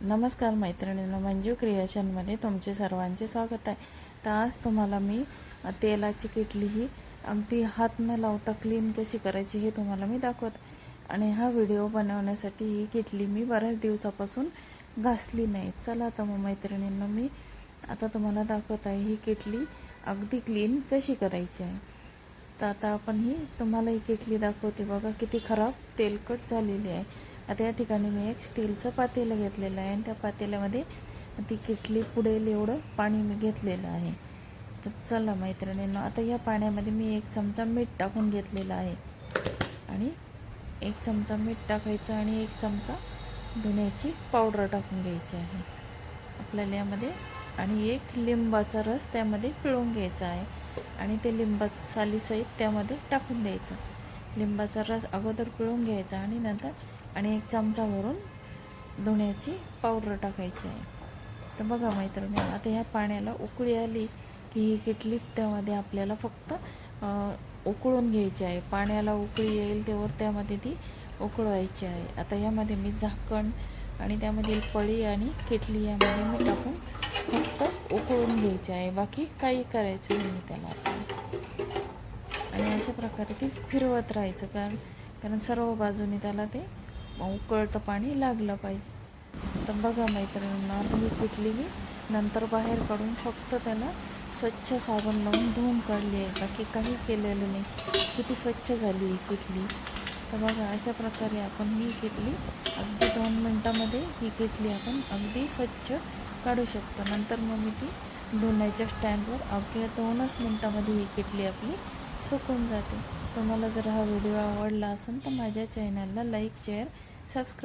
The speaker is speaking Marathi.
नमस्कार मैत्रिणींनो मंजू क्रिएशनमध्ये तुमचे सर्वांचे स्वागत आहे. तर आज तुम्हाला मी तेलाची किटली ही अगदी हात न लावता क्लीन कशी करायची हे तुम्हाला मी दाखवत. आणि हा व्हिडिओ बनवण्यासाठी ही किटली मी बऱ्याच दिवसापासून घासली नाही. चला तर मग मैत्रिणींना मी आता तुम्हाला दाखवत आहे ही किटली अगदी क्लीन कशी करायची आहे. तर आता आपण ही तुम्हाला ही किटली दाखवते. बघा किती खराब तेलकट झालेली आहे. आता या ठिकाणी मी एक स्टीलचं पातेलं घेतलेलं आहे आणि त्या पातेल्यामध्ये ती किटली पुडेल एवढं पाणी मी घेतलेलं आहे. तर चला मैत्रिणींना आता या पाण्यामध्ये मी एक चमचा मीठ टाकून घेतलेलं आहे. आणि एक चमचा मीठ टाकायचं आणि एक चमचा धुण्याची पावडर टाकून घ्यायची आहे. आपल्याला यामध्ये आणि एक लिंबाचा रस त्यामध्ये पिळून घ्यायचा आहे. आणि ते लिंबाचं सालीसहित त्यामध्ये टाकून द्यायचं. लिंबाचा रस अगोदर पिळून घ्यायचा आणि नंतर आणि एक चमचा भरून धुण्याची पावडर टाकायची आहे. तर बघा मैत्रिणी आता ह्या पाण्याला उकळी आली की ही किटली त्यामध्ये आपल्याला फक्त उकळून घ्यायची आहे. पाण्याला उकळी येईल तेव्हा त्यामध्ये ती उकळवायची आहे. आता यामध्ये मी झाकण आणि त्यामधील पळी आणि किटली यामध्ये मी टाकून फक्त उकळून घ्यायची आहे. बाकी काही करायचं नाही त्याला आता. अशा प्रकारे ते फिरवत राहायचं. कारण कारण सर्व बाजूने त्याला ते उकळतं पाणी लागलं पाहिजे. तर बघा मैत्रिणींना आता ही किटली मी. नंतर बाहेर काढून फक्त त्याला स्वच्छ साबण लावून धुवून काढली आहे बाकी काही केलेलं नाही. किती स्वच्छ झाली ही किटली तर बघा अशा प्रकारे आपण ही किटली अगदी दोन मिनटामध्ये ही किटली आपण. अगदी स्वच्छ काढू शकतो. नंतर मग मी ती धुण्याच्या स्टँडवर अवघ्या दोनच मिनटामध्ये ही किटली आपली. सुकून जाते. तुम्हाला जर हा व्हिडिओ आवडला असेल तर माझ्या चॅनलला लाईक शेअर सबस्क्राईब